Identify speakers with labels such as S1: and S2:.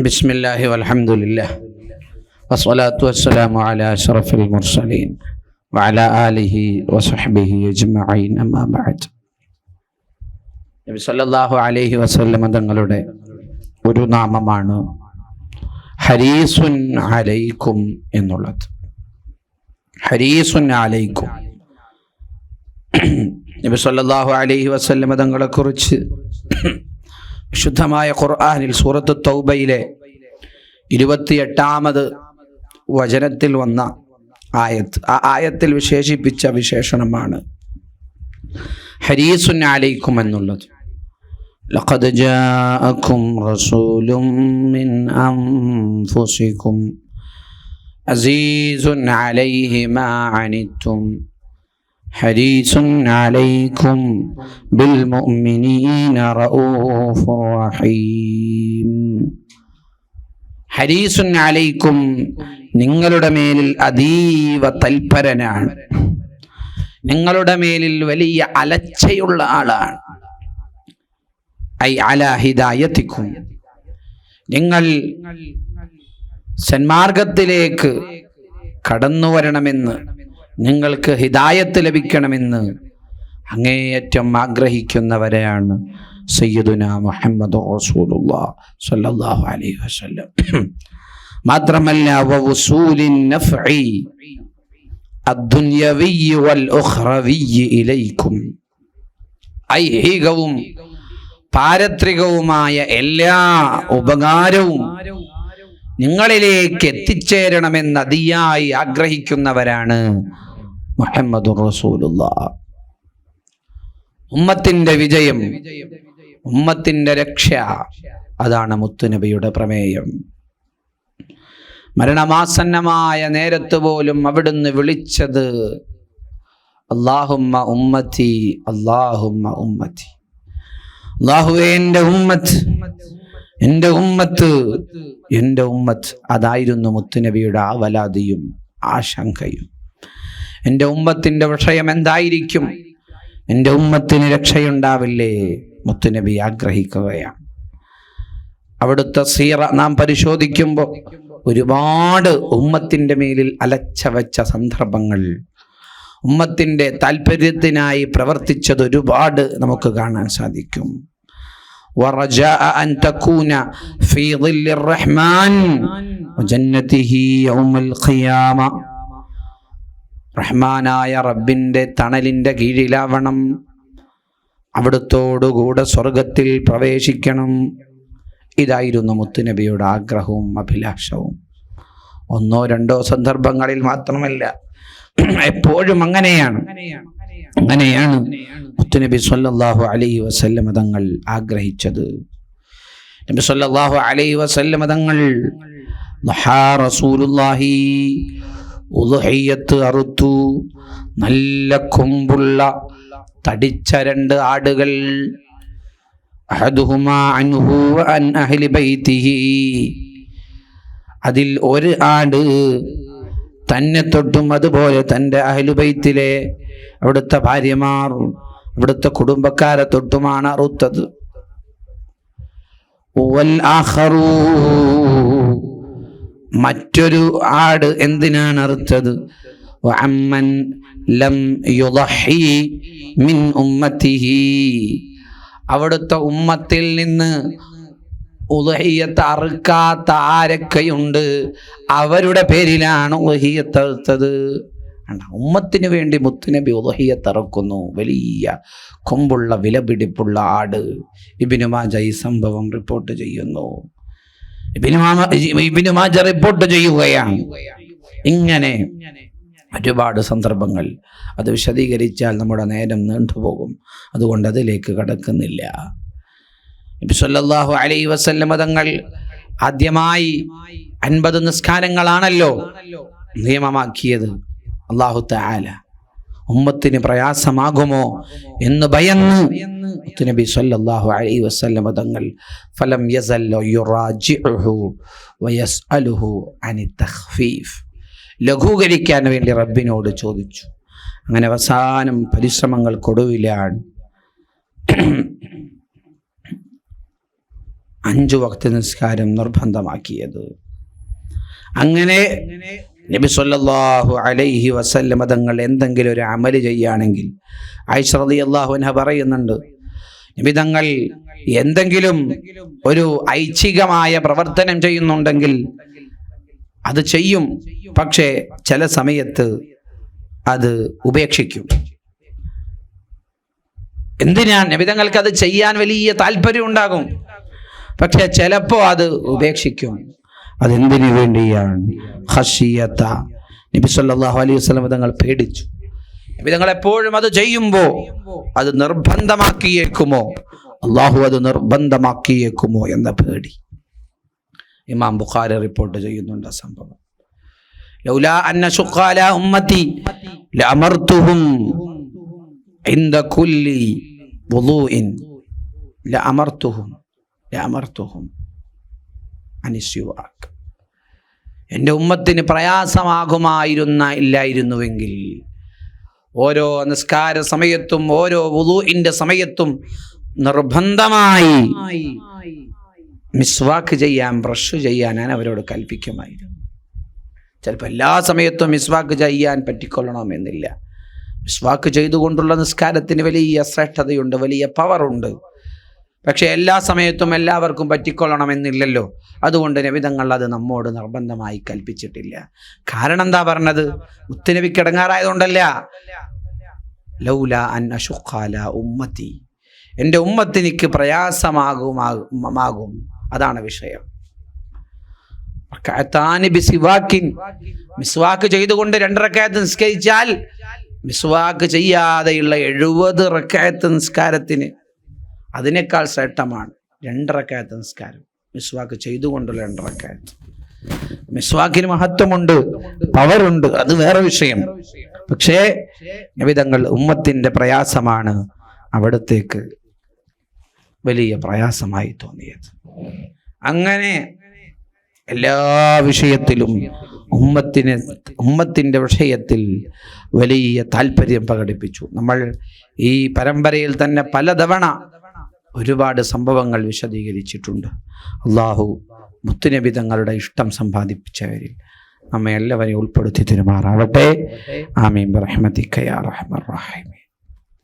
S1: ബിസ്മില്ലാഹി لله വസ്വലാത്തു വസ്സലാമു على അഷറഫുൽ മുർസലീൻ. وعلى ആലിഹി وصحبه അജ്മഈൻ. أما ബഅദ്. നബി സല്ലല്ലാഹു അലൈഹി وسلم തങ്ങളുടെ ഒരു നാമമാണ് ഹരീസുൻ അലൈക്കും എന്നുള്ളത്. ഹരീസുൻ അലൈക്കും. നബി സല്ലല്ലാഹു അലൈഹി വസല്ലം തങ്ങളെക്കുറിച്ച് വിശുദ്ധമായ ഖുർആനിൽ സൂറത്ത് തൗബയിലെ ഇരുപത്തിയെട്ടാമത് വചനത്തിൽ വന്ന ആയത്ത് ആ ആയത്തിൽ വിശേഷിപ്പിച്ച വിശേഷണമാണ് ഹരീസുൻ അലൈക്കും എന്നുള്ളത് لقد جاءكم رسول من أنفسكم عزيز عليه ما عنتم حريص عليكم بالمؤمنين رؤوف رحيم ഹരീസുൻ അലൈക്കും നിങ്ങളുടെ മേലിൽ അതീവ തൽപരനാണ് നിങ്ങളുടെ മേലിൽ വലിയ അലച്ചയുള്ള ആളാണ് ഐ അല ഹിദായത്തിക്കും നിങ്ങൾ സന്മാർഗത്തിലേക്ക് കടന്നു വരണമെന്ന് നിങ്ങൾക്ക് ഹിദായത്ത് ലഭിക്കണമെന്ന് അങ്ങേയറ്റം ആഗ്രഹിക്കുന്നവരെയാണ് സയ്യിദുന മുഹമ്മദ് റസൂലുള്ളാ സ്വല്ലല്ലാഹു അലൈഹി വസല്ലം. മാത്രമല്ല വവസൂലിൻ നഫ്ഇ അദ്ദുന്യവി വൽ ഉഖ്റവി ഇലൈക്കും. ഐഹികവും പാരത്രികവുമായ എല്ലാ ഉപകാരവും നിങ്ങളിലേക്ക് എത്തിച്ചേരണമെന്ന് അതിയായി ആഗ്രഹിക്കുന്നവരാണ് മുഹമ്മദ് റസൂലുള്ള. ഉമ്മത്തിന്റെ വിജയം ഉമ്മത്തിന്റെ രക്ഷ അതാണ് മുത്തുനബിയുടെ പ്രമേയം. മരണമാസന്നമായ നേരത്ത് പോലും അവിടുന്ന് വിളിച്ചത് അള്ളാഹുമ്മ ഉമ്മത്തി അള്ളാഹുമ്മ ഉമ്മത്തി. അള്ളാഹുവേന്റെ ഉമ്മത്ത് എന്റെ ഉമ്മത്ത് എന്റെ ഉമ്മത്ത് അതായിരുന്നു മുത്തുനബിയുടെ ആ വലാതിയും ആശങ്കയും. എന്റെ ഉമ്മത്തിന്റെ വിഷയം എന്തായിരിക്കും? എന്റെ ഉമ്മത്തിന് രക്ഷയുണ്ടാവില്ലേ? മുത്തുനബി ആഗ്രഹിക്കുകയാണ്. അവിടുത്തെ സീറ നാം പരിശോധിക്കുമ്പോൾ ഒരുപാട് ഉമ്മത്തിന്റെ മേലിൽ അലച്ച സന്ദർഭങ്ങൾ ഉമ്മത്തിന്റെ താല്പര്യത്തിനായി പ്രവർത്തിച്ചത് ഒരുപാട് നമുക്ക് കാണാൻ സാധിക്കും. ورجاء أن تكون في ظل الرحمن وجنته يوم القيامة റഹ്മാനായ റബ്ബിൻ്റെ തണലിൻ്റെ കീഴിലാവണം അവിടുത്തോടുകൂടെ സ്വർഗത്തിൽ പ്രവേശിക്കണം ഇതായിരുന്നു മുത്തുനബിയുടെ ആഗ്രഹവും അഭിലാഷവും ഒന്നോ രണ്ടോ സന്ദർഭങ്ങളിൽ മാത്രമല്ല എപ്പോഴും അങ്ങനെയാണ് അങ്ങനെയാണ് മുത്തുനബി സല്ലാഹു അലൈ വസല്ലം തങ്ങൾ ആഗ്രഹിച്ചത്. നബി സല്ലാഹു അലൈ വസല്ലം തങ്ങൾ അറുത്തു നല്ല കൊമ്പുള്ള തടിച്ച രണ്ട് ആടുകൾ അതിൽ ഒരു ആട് തന്നെ തൊട്ടും അതുപോലെ തന്റെ അഹലുബൈത്തിലെ അവിടുത്തെ ഭാര്യമാർ അവിടുത്തെ കുടുംബക്കാരെ തൊട്ടുമാണ് അറുത്തത്. മറ്റൊരു ആട് എന്തിനാണ് അറുത്തത്? അവിടുത്തെ ഉമ്മത്തിൽ നിന്ന് ഉദഹിയത്ത് അറുക്കാത്ത ആരൊക്കെയുണ്ട്? അവരുടെ പേരിലാണ് ഉദഹിയത്ത് അറുത്തത്. കണ്ടോ? ഉമ്മത്തിന് വേണ്ടി മുത്തുനബി ഉദഹിയെ തറക്കുന്നു. വലിയ കൊമ്പുള്ള വിലപിടിപ്പുള്ള ആട്. ഇബിനുമാജ ഈ സംഭവം റിപ്പോർട്ട് ചെയ്യുന്നു. ഇബിനുമാജ ഇബിനു മാജ റിപ്പോർട്ട് ചെയ്യുകയാണ്. ഇങ്ങനെ ഒരുപാട് സന്ദർഭങ്ങൾ അത് വിശദീകരിച്ചാൽ നമ്മുടെ നേരം നീണ്ടുപോകും. അതുകൊണ്ട് അതിലേക്ക് കടക്കുന്നില്ല. നബി അലൈ അലൈഹി വസല്ലമ തങ്ങൾ ആദ്യമായി അൻപത് നിസ്കാരങ്ങളാണല്ലോ നിയമമാക്കിയത്. അള്ളാഹു താല ഉമ്മത്തിന് പ്രയാസമാകുമോ എന്ന് ഭയന്ന് നബി സല്ലല്ലാഹു അലൈഹി വസല്ലം തങ്ങൾ ഫലം ലഘൂകരിക്കാൻ വേണ്ടി റബ്ബിനോട് ചോദിച്ചു. അങ്ങനെ അവസാനം പരിശ്രമങ്ങൾക്കൊടുവിലാണ് അഞ്ചു വക്ത നിസ്കാരം നിർബന്ധമാക്കിയത്. അങ്ങനെ നബി സല്ലല്ലാഹു അലൈഹി വസല്ലമ തങ്ങൾ എന്തെങ്കിലും ഒരു അമൽ ചെയ്യുകയാണെങ്കിൽ റളിയല്ലാഹു അൻഹ പറയുന്നുണ്ട് നബി തങ്ങൾ എന്തെങ്കിലും ഒരു ഐച്ഛികമായ പ്രവർത്തനം ചെയ്യുന്നുണ്ടെങ്കിൽ അത് ചെയ്യും. പക്ഷേ ചില സമയത്ത് അത് ഉപേക്ഷിക്കും. എന്തിനാ നബിതങ്ങൾക്ക് അത് ചെയ്യാൻ വലിയ താല്പര്യം ഉണ്ടാകും? പക്ഷെ ചിലപ്പോ അത് ഉപേക്ഷിക്കും. അതെന്തിനു വേണ്ടിയാണ് ഹഷിയത്ത നബി സല്ലല്ലാഹു അലൈഹി വസല്ലം തങ്ങൾ പേടിച്ചു നബി തങ്ങൾ എപ്പോഴും അത് ചെയ്യുമ്പോ അത് നിർബന്ധമാക്കിയേക്കുമോ അള്ളാഹു അത് നിർബന്ധമാക്കിയേക്കുമോ എന്ന പേടി ഇമാം ബുഖാരി റിപ്പോർട്ട് ചെയ്യുന്നുണ്ട് ആ സംഭവം ലൗലാ അന്ന ശുഖാല ഉമ്മത്തി ലഅമർതുഹും عند كل وضوء لأمرتهم لأمرتهم عن السواك എന്റെ ഉമ്മത്തിന് പ്രയാസമാകുമായിരുന്ന ഇല്ലായിരുന്നുവെങ്കിൽ. ഓരോ നിസ്കാര സമയത്തും ഓരോ വുളുവിന്റെ സമയത്തും നിർബന്ധമായി മിസ്വാക്ക് ചെയ്യാൻ ബ്രഷ് ചെയ്യാൻ ഞാൻ അവരോട് കൽപ്പിക്കുമായിരുന്നു. ചിലപ്പോൾ എല്ലാ സമയത്തും മിസ്വാക്ക് ചെയ്യാൻ പറ്റിക്കൊള്ളണമെന്നില്ല. മിസ്വാക്ക് ചെയ്തുകൊണ്ടുള്ള നിസ്കാരത്തിന് വലിയ ശ്രേഷ്ഠതയുണ്ട് വലിയ പവറുണ്ട് പക്ഷെ എല്ലാ സമയത്തും എല്ലാവർക്കും പറ്റിക്കൊള്ളണമെന്നില്ലല്ലോ. അതുകൊണ്ട് നബിതങ്ങൾ അത് നമ്മോട് നിർബന്ധമായി കൽപ്പിച്ചിട്ടില്ല. കാരണം എന്താ പറഞ്ഞത്? ഇടങ്ങാറായതുകൊണ്ടല്ല. ലൗല അൻ അഷുഖാല ഉമ്മത്തി. എന്റെ ഉമ്മത്തിനിക്ക് പ്രയാസമാകുമാകും അതാണ് വിഷയം. മിസ്വാക്ക് ചെയ്തുകൊണ്ട് രണ്ടരക്കായത്ത് നിസ്കരിച്ചാൽ മിസ്വാക്ക് ചെയ്യാതെയുള്ള എഴുപത് റക്കായത്ത് നിസ്കാരത്തിന് അതിനേക്കാൾ ശ്രേഷ്ഠമാണ് രണ്ടരക്കായത്ത് നിസ്കാരം. മിസ്വാക്ക് ചെയ്തുകൊണ്ടുള്ള രണ്ടരക്കായത്ത്. മിസ്വാക്കിന് മഹത്വമുണ്ട് പവറുണ്ട് അത് വേറെ വിഷയം. പക്ഷേ നബിതങ്ങൾ ഉമ്മത്തിന്റെ പ്രയാസമാണ് അവിടത്തേക്ക് വലിയ പ്രയാസമായി തോന്നിയത്. അങ്ങനെ എല്ലാ വിഷയത്തിലും ഉമ്മത്തിന് ഉമ്മത്തിന്റെ വിഷയത്തിൽ വലിയ താല്പര്യം പ്രകടിപ്പിച്ചു. നമ്മൾ ഈ പരമ്പരയിൽ തന്നെ പലതവണ ഒരുപാട് സംഭവങ്ങൾ വിശദീകരിച്ചിട്ടുണ്ട്. അള്ളാഹു മുത്തുനബി തങ്ങളുടെ ഇഷ്ടം സമ്പാദിപ്പിച്ചവരിൽ നമ്മെ എല്ലാവരെയും ഉൾപ്പെടുത്തി തിരുമാറാവട്ടെ. ആമീൻ. റഹ്മത്തിക്കയാ റഹ്മർ റഹീമീൻ.